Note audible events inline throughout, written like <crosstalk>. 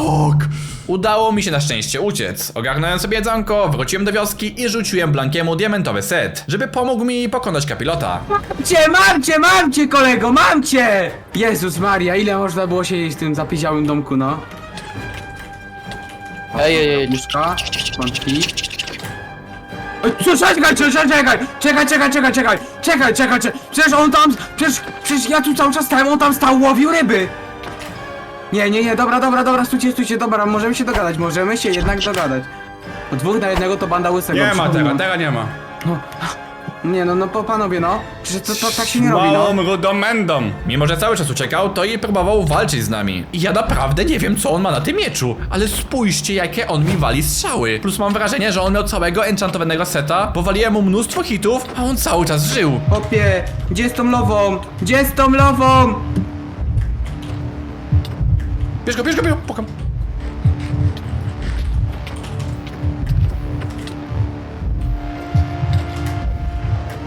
Szok! Udało mi się na szczęście uciec. Ogarnąłem sobie jedzonko, wróciłem do wioski i rzuciłem Blankiemu diamentowy set, żeby pomógł mi pokonać kapilota. Mam cię, mam cię, mam cię, kolego, mam cię! Jezus Maria, ile można było siedzieć w tym zapiziałym domku, no? Ej, ej, ej, co, czekaj, czekaj, czekaj, czekaj, czekaj, czekaj, czekaj, czekaj, czekaj, czekaj, przecież on tam, przecież, przecież ja tu cały czas stałem, on tam stał, łowił ryby! Nie, nie, nie, dobra, dobra, dobra, stójcie, stójcie, dobra, możemy się dogadać, możemy się jednak dogadać. Od dwóch na jednego to banda łysego. Nie ma tego, przypominam. tego nie ma. Nie, no, no, po, panowie, no, przecież to, to tak się nie robi, no. Małą rudą mędą. Mimo, że cały czas uciekał, to i próbował walczyć z nami. I ja naprawdę nie wiem, co on ma na tym mieczu. Ale spójrzcie, jakie on mi wali strzały. Plus mam wrażenie, że on miał całego enchantowanego seta, powaliłem mu mnóstwo hitów, a on cały czas żył. Opie, gdzie z tą lową? Gdzie z tą lową? Bierz go, bierz go, bierz go, pokam.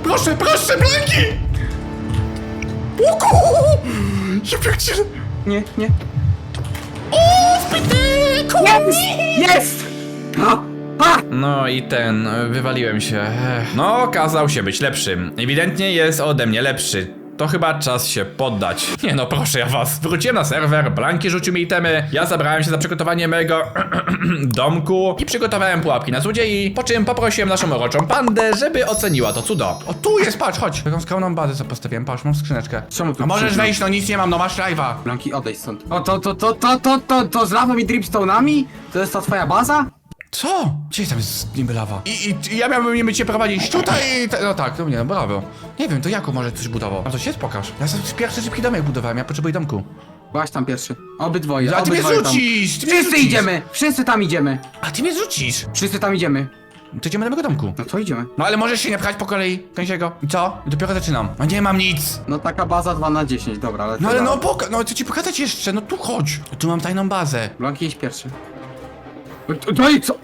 Proszę, proszę, Blanki! Łuku! Jak cię... Nie, nie. O, wpytyku! Jest! No! No i ten, wywaliłem się. Ech. No, okazał się być lepszym. Ewidentnie jest ode mnie lepszy. To chyba czas się poddać. Nie no, proszę ja was. Wróciłem na serwer, Blanki rzucił mi itemy, ja zabrałem się za przygotowanie mojego <clears throat> domku i przygotowałem pułapki na złodziei, po czym poprosiłem naszą uroczą pandę, żeby oceniła to cudo. O, tu jest, patrz, chodź. Taką skromną bazę co postawiłem, patrz, mam skrzyneczkę. Czemu tu No możesz przyszedł? wejść, no nic nie mam, no masz live'a. Blanki, odejdź stąd. O, to, to, to, to, to, to, to z lawą i dripstone'ami? To jest ta twoja baza? Co? Gdzie tam jest niby lawa? I, i, i ja miałbym niby cię prowadzić tutaj i te, No tak, to nie, no brawo. Nie wiem, to jako może coś budował? A to się pokaż. Ja sobie pierwszy szybki domek budowałem, ja potrzebuję domku. Byłaś tam pierwszy. Obydwoje, A ty mnie obydwoje tam. rzucisz! Ty mnie Wszyscy rzucisz. idziemy! Wszyscy tam idziemy! A ty mnie rzucisz! Wszyscy tam idziemy. To idziemy do mojego domku. No to idziemy. No ale możesz się nie pchać po kolei, Kęsiego. I co? I dopiero zaczynam. No nie mam nic! No taka baza 2 na 10, dobra, ale... No ale no poka- no chcę ci pokazać jeszcze, no tu chodź. Tu mam tajną bazę. Blanki, idź pierwszy. No i co?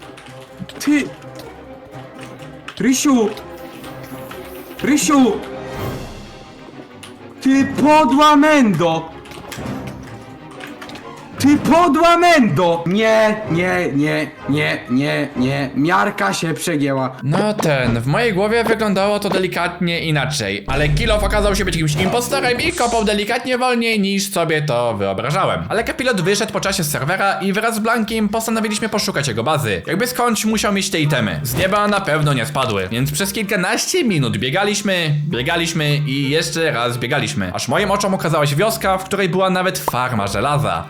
Ty! Trysiu! Trysiu! Ty podłamendo! Ty podła mendo! Nie, nie, nie, nie, nie, nie. Miarka się przegięła. No ten, w mojej głowie wyglądało to delikatnie inaczej, ale Kilof okazał się być jakimś impostorem i kopał delikatnie wolniej niż sobie to wyobrażałem. Ale kapilot wyszedł po czasie z serwera i wraz z Blankiem postanowiliśmy poszukać jego bazy. Jakby skądś musiał mieć te itemy. Z nieba na pewno nie spadły, więc przez kilkanaście minut biegaliśmy, biegaliśmy i jeszcze raz biegaliśmy. Aż moim oczom okazała się wioska, w której była nawet farma żelaza.